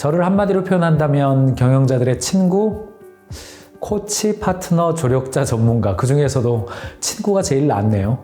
저를 한마디로 표현한다면 경영자들의 친구, 코치, 파트너, 조력자, 전문가 그 중에서도 친구가 제일 낫네요.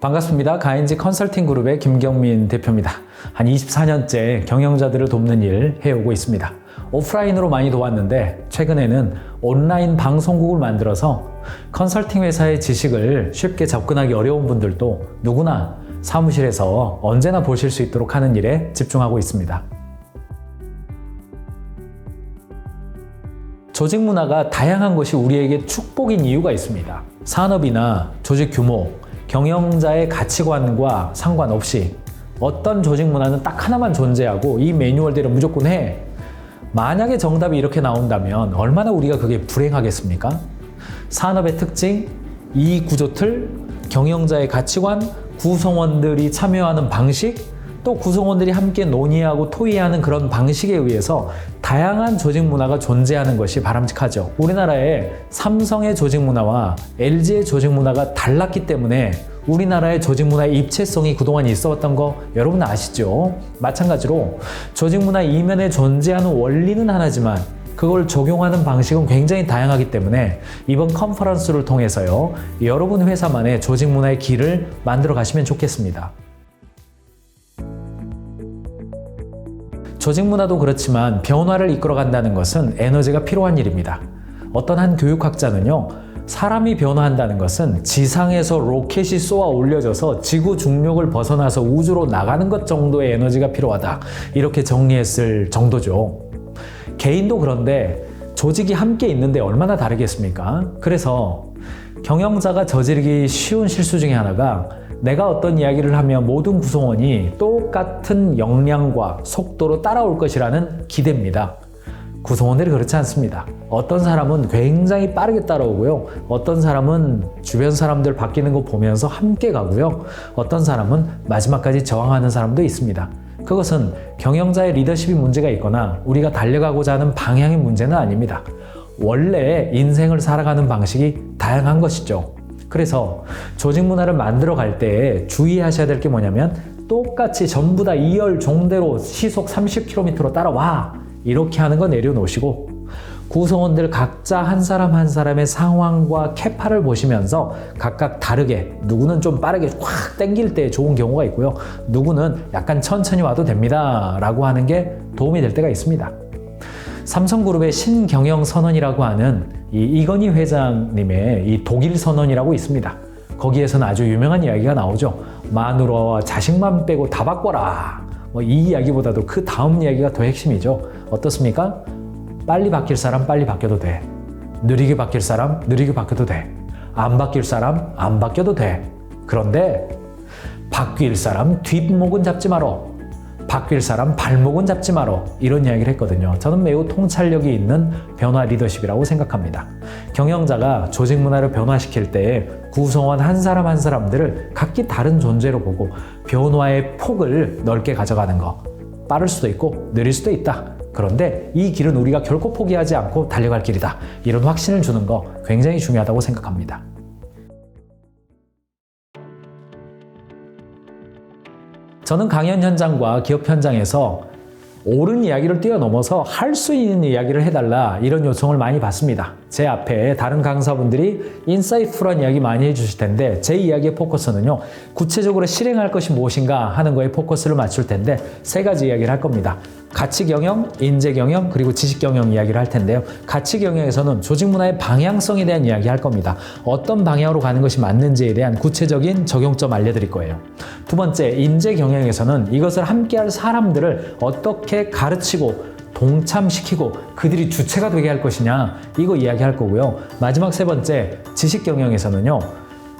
반갑습니다. 가인지 컨설팅 그룹의 김경민 대표입니다. 한 24년째 경영자들을 돕는 일 해오고 있습니다. 오프라인으로 많이 도왔는데 최근에는 온라인 방송국을 만들어서 컨설팅 회사의 지식을 쉽게 접근하기 어려운 분들도 누구나 사무실에서 언제나 보실 수 있도록 하는 일에 집중하고 있습니다. 조직 문화가 다양한 것이 우리에게 축복인 이유가 있습니다. 산업이나 조직 규모, 경영자의 가치관과 상관없이 어떤 조직 문화는 딱 하나만 존재하고 이 매뉴얼대로 무조건 해. 만약에 정답이 이렇게 나온다면 얼마나 우리가 그게 불행하겠습니까? 산업의 특징, 이익 구조 틀, 경영자의 가치관, 구성원들이 참여하는 방식, 또 구성원들이 함께 논의하고 토의하는 그런 방식에 의해서 다양한 조직 문화가 존재하는 것이 바람직하죠. 우리나라의 삼성의 조직 문화와 LG의 조직 문화가 달랐기 때문에 우리나라의 조직 문화의 입체성이 그동안 있었던 거 여러분 아시죠? 마찬가지로 조직 문화 이면에 존재하는 원리는 하나지만 그걸 적용하는 방식은 굉장히 다양하기 때문에 이번 컨퍼런스를 통해서요 여러분 회사만의 조직 문화의 길을 만들어 가시면 좋겠습니다. 조직 문화도 그렇지만 변화를 이끌어 간다는 것은 에너지가 필요한 일입니다. 어떤 한 교육학자는요, 사람이 변화한다는 것은 지상에서 로켓이 쏘아 올려져서 지구 중력을 벗어나서 우주로 나가는 것 정도의 에너지가 필요하다. 이렇게 정리했을 정도죠. 개인도 그런데 조직이 함께 있는데 얼마나 다르겠습니까? 그래서 경영자가 저지르기 쉬운 실수 중에 하나가 내가 어떤 이야기를 하면 모든 구성원이 똑같은 역량과 속도로 따라올 것이라는 기대입니다. 구성원들이 그렇지 않습니다. 어떤 사람은 굉장히 빠르게 따라오고요. 어떤 사람은 주변 사람들 바뀌는 거 보면서 함께 가고요. 어떤 사람은 마지막까지 저항하는 사람도 있습니다. 그것은 경영자의 리더십이 문제가 있거나 우리가 달려가고자 하는 방향의 문제는 아닙니다. 원래 인생을 살아가는 방식이 다양한 것이죠. 그래서 조직 문화를 만들어 갈 때 주의하셔야 될 게 뭐냐면 똑같이 전부 다 2열 종대로 시속 30km로 따라와 이렇게 하는 거 내려놓으시고 구성원들 각자 한 사람 한 사람의 상황과 캐파를 보시면서 각각 다르게 누구는 좀 빠르게 확 땡길 때 좋은 경우가 있고요. 누구는 약간 천천히 와도 됩니다. 라고 하는 게 도움이 될 때가 있습니다. 삼성그룹의 신경영 선언이라고 하는 이 이건희 회장님의 이 독일 선언이라고 있습니다. 거기에서는 아주 유명한 이야기가 나오죠. 마누라와 자식만 빼고 다 바꿔라. 뭐 이 이야기보다도 그 다음 이야기가 더 핵심이죠. 어떻습니까? 빨리 바뀔 사람 빨리 바뀌어도 돼. 느리게 바뀔 사람 느리게 바뀌어도 돼. 안 바뀔 사람 안 바뀌어도 돼. 그런데 바뀔 사람 뒷목은 잡지 말어. 바뀔 사람 발목은 잡지 마라 이런 이야기를 했거든요. 저는 매우 통찰력이 있는 변화 리더십이라고 생각합니다. 경영자가 조직 문화를 변화시킬 때 구성원 한 사람 한 사람들을 각기 다른 존재로 보고 변화의 폭을 넓게 가져가는 거 빠를 수도 있고 느릴 수도 있다. 그런데 이 길은 우리가 결코 포기하지 않고 달려갈 길이다. 이런 확신을 주는 거 굉장히 중요하다고 생각합니다. 저는 강연 현장과 기업 현장에서 옳은 이야기를 뛰어넘어서 할 수 있는 이야기를 해달라 이런 요청을 많이 받습니다. 제 앞에 다른 강사분들이 인사이트풀한 이야기 많이 해주실 텐데 제 이야기의 포커스는요 구체적으로 실행할 것이 무엇인가 하는 거에 포커스를 맞출 텐데 세 가지 이야기를 할 겁니다. 가치 경영, 인재 경영, 그리고 지식 경영 이야기를 할 텐데요. 가치 경영에서는 조직 문화의 방향성에 대한 이야기 할 겁니다. 어떤 방향으로 가는 것이 맞는지에 대한 구체적인 적용점 알려드릴 거예요. 두 번째, 인재 경영에서는 이것을 함께할 사람들을 어떻게 가르치고 동참시키고 그들이 주체가 되게 할 것이냐 이거 이야기할 거고요. 마지막 세 번째 지식 경영에서는요.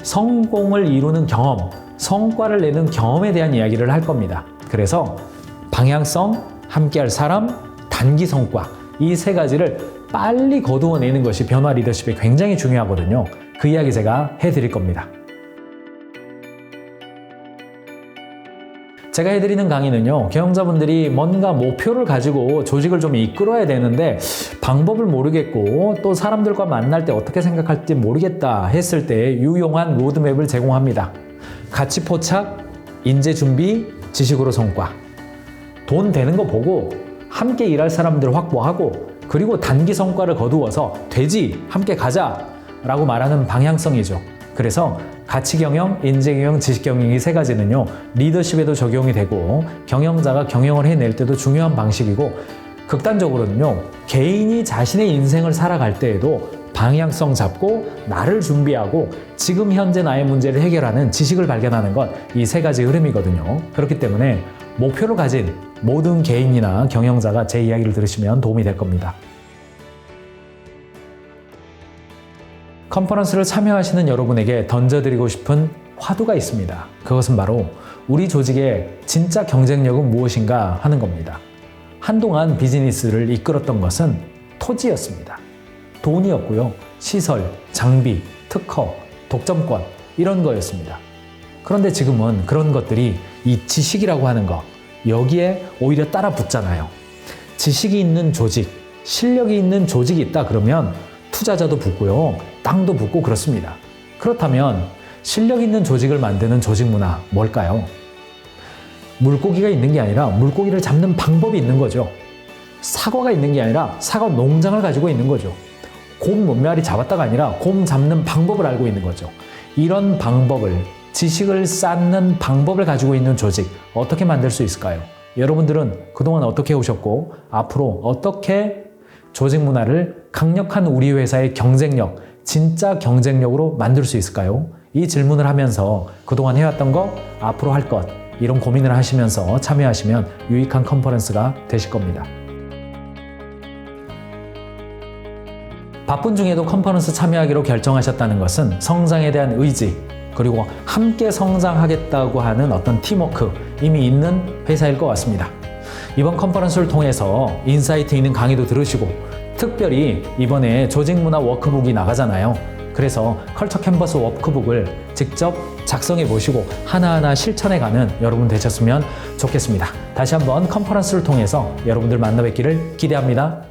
성공을 이루는 경험, 성과를 내는 경험에 대한 이야기를 할 겁니다. 그래서 방향성, 함께할 사람, 단기 성과 이 세 가지를 빨리 거두어내는 것이 변화 리더십에 굉장히 중요하거든요. 그 이야기 제가 해드릴 겁니다. 제가 해드리는 강의는요, 경영자분들이 뭔가 목표를 가지고 조직을 좀 이끌어야 되는데 방법을 모르겠고 또 사람들과 만날 때 어떻게 생각할지 모르겠다 했을 때 유용한 로드맵을 제공합니다. 가치 포착, 인재 준비, 지식으로 성과. 돈 되는 거 보고 함께 일할 사람들을 확보하고 그리고 단기 성과를 거두어서 되지 함께 가자 라고 말하는 방향성이죠. 그래서 가치 경영, 인재 경영, 지식 경영 이 세 가지는요 리더십에도 적용이 되고 경영자가 경영을 해낼 때도 중요한 방식이고 극단적으로는요 개인이 자신의 인생을 살아갈 때에도 방향성 잡고 나를 준비하고 지금 현재 나의 문제를 해결하는 지식을 발견하는 것이세 가지 흐름이거든요. 그렇기 때문에 목표를 가진 모든 개인이나 경영자가 제 이야기를 들으시면 도움이 될 겁니다. 컨퍼런스를 참여하시는 여러분에게 던져드리고 싶은 화두가 있습니다. 그것은 바로 우리 조직의 진짜 경쟁력은 무엇인가 하는 겁니다. 한동안 비즈니스를 이끌었던 것은 토지였습니다. 돈이었고요. 시설, 장비, 특허, 독점권, 이런 거였습니다. 그런데 지금은 그런 것들이 이 지식이라고 하는 거, 여기에 오히려 따라 붙잖아요. 지식이 있는 조직, 실력이 있는 조직이 있다 그러면 투자자도 붙고요. 땅도 붙고 그렇습니다. 그렇다면 실력 있는 조직을 만드는 조직 문화 뭘까요? 물고기가 있는 게 아니라 물고기를 잡는 방법이 있는 거죠. 사과가 있는 게 아니라 사과 농장을 가지고 있는 거죠. 곰 몇 마리 잡았다가 아니라 곰 잡는 방법을 알고 있는 거죠. 이런 방법을 지식을 쌓는 방법을 가지고 있는 조직 어떻게 만들 수 있을까요? 여러분들은 그동안 어떻게 오셨고 앞으로 어떻게 조직 문화를 강력한 우리 회사의 경쟁력, 진짜 경쟁력으로 만들 수 있을까요? 이 질문을 하면서 그동안 해왔던 거, 앞으로 할 것, 이런 고민을 하시면서 참여하시면 유익한 컨퍼런스가 되실 겁니다. 바쁜 중에도 컨퍼런스 참여하기로 결정하셨다는 것은 성장에 대한 의지, 그리고 함께 성장하겠다고 하는 어떤 팀워크 이미 있는 회사일 것 같습니다. 이번 컨퍼런스를 통해서 인사이트 있는 강의도 들으시고 특별히 이번에 조직문화 워크북이 나가잖아요. 그래서 컬처 캔버스 워크북을 직접 작성해 보시고 하나하나 실천해 가는 여러분 되셨으면 좋겠습니다. 다시 한번 컨퍼런스를 통해서 여러분들 만나 뵙기를 기대합니다.